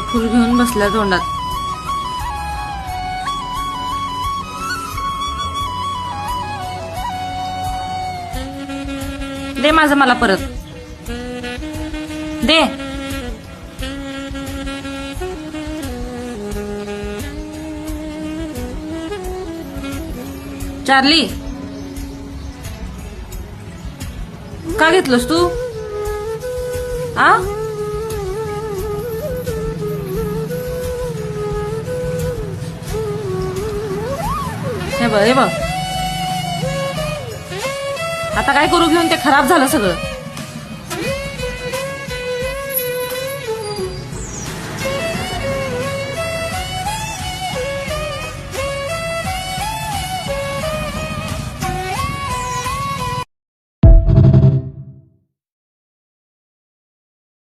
माझं फुल घेऊन बसल्या तोंडात. दे माझं मला परत. दे. चार्ली. का घेतलंस तू? आ? हे बघ हे बघ. आता काय करू घेऊन ते खराब झालं सगळं?